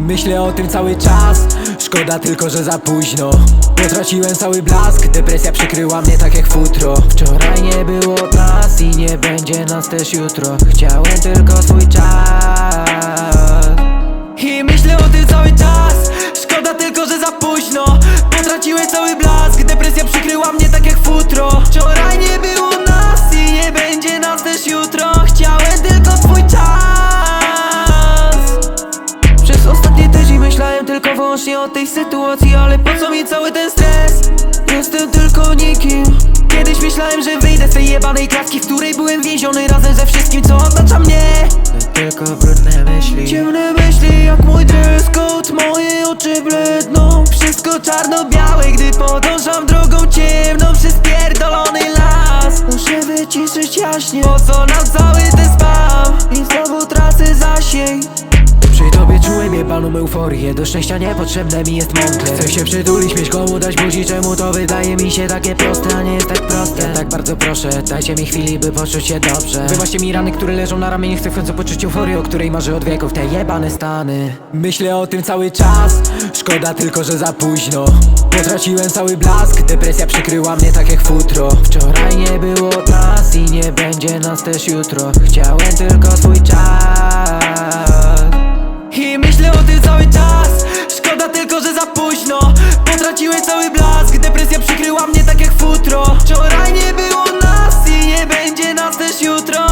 Myślę o tym cały czas. Szkoda tylko, że za późno. Potraciłem cały blask. Depresja przykryła mnie tak jak futro. Wczoraj nie było nas i nie będzie nas też jutro. Chciałem tylko swój czas wyłącznie o tej sytuacji Ale po co mi cały ten stres? Jestem tylko nikim. Kiedyś myślałem, że wyjdę z tej jebanej klatki W której byłem więziony razem ze wszystkim, co otacza mnie. To tylko brudne myśli. Ciemne myśli jak mój dress code Moje oczy bledną. Wszystko czarno-białe, gdy podążam drogą ciemną. Przez pierdolony las. Muszę wyciszyć jaśnie. Po co nam cały ten spam? I znowu tracę zasięg jebaną euforię Do szczęścia niepotrzebne mi jest mądre. Chcę się przytulić, mieć komu dać buzi Czemu to wydaje mi się takie proste, a nie jest tak proste? Ja Tak bardzo proszę, dajcie mi chwili, by poczuć się dobrze. Wybaczcie mi rany, które leżą na ramieniu Chcę w końcu poczuć euforię, o której marzę od wieków Te jebane stany. Myślę o tym cały czas Szkoda tylko, że za późno. Potraciłem cały blask Depresja przykryła mnie tak jak futro. Wczoraj nie było nas i nie będzie nas też jutro. Chciałem tylko swój este jutro